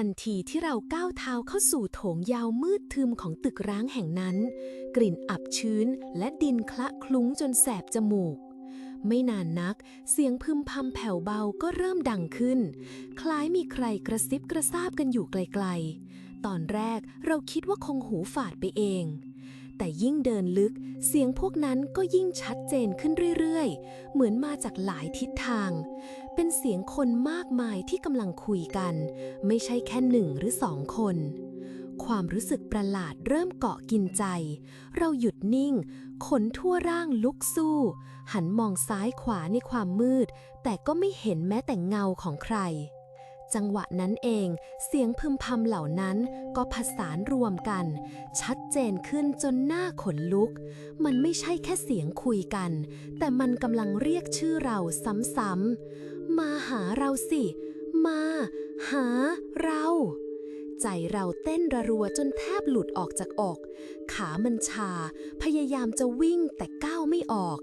ทันทีที่เราก้าวเท้าเข้าสู่โถงยาวมืดทึมของตึกร้างแห่งนั้น กลิ่นอับชื้นและดินคละคลุ้งจนแสบจมูก ไม่นานนัก เสียงพึมพำแผ่วเบาก็เริ่มดังขึ้น คล้ายมีใครกระซิบกระซาบกันอยู่ไกลๆ ตอนแรกเราคิดว่าคงหูฝาดไปเอง แต่ยิ่งเดินลึก เสียงพวกนั้นก็ยิ่งชัดเจนขึ้นเรื่อยๆ เหมือนมาจากหลายทิศทาง เป็นเสียงคนมากมายที่กำลังคุยกัน ไม่ใช่แค่หนึ่งหรือสองคน ความรู้สึกประหลาดเริ่มเกาะกินใจ เราหยุดนิ่ง ขนทั่วร่างลุกสู้ หันมองซ้ายขวาในความมืด แต่ก็ไม่เห็นแม้แต่เงาของใคร จังหวะนั้นเอง เสียงพึมพำเหล่านั้นก็ผสานรวมกัน ชัดเจนขึ้นจนหน้าขนลุก มันไม่ใช่แค่เสียงคุยกัน แต่มันกำลังเรียกชื่อเราซ้ำๆมาหาเราสิ มา หาเรา ใจเราเต้นระรัวจนแทบหลุดออกจากอก ขามันชา พยายามจะวิ่งแต่ก้าวไม่ออก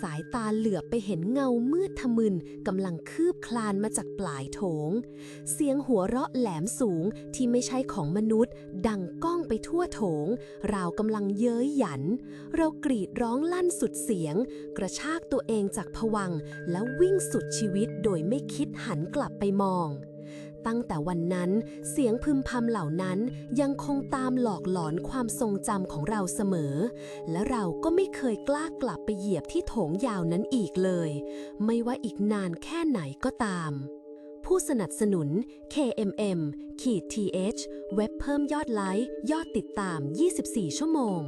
สายตาเหลือบไปเห็นเงามืดทะมึนกำลังคืบคลานมาจากปลายโถง เสียงหัวเราะแหลมสูงที่ไม่ใช่ของมนุษย์ ดังก้องไปทั่วโถง ราวกำลังเย้ยหยัน เรากรีดร้องลั่นสุดเสียง กระชากตัวเองจากผวัง แล้ววิ่งสุดชีวิตโดยไม่คิดหันกลับไปมอง ตั้งแต่วันนั้น เสียงพึมพำเหล่านั้นยังคงตามหลอกหลอนความทรงจำของเราเสมอ และเราก็ไม่เคยกล้ากลับไปเหยียบที่โถงยาวนั้นอีกเลย ไม่ว่าอีกนานแค่ไหนก็ตาม ผู้สนับสนุน KMM ขีด th เว็บเพิ่มยอดไลค์ ยอดติดตาม 24 ชั่วโมง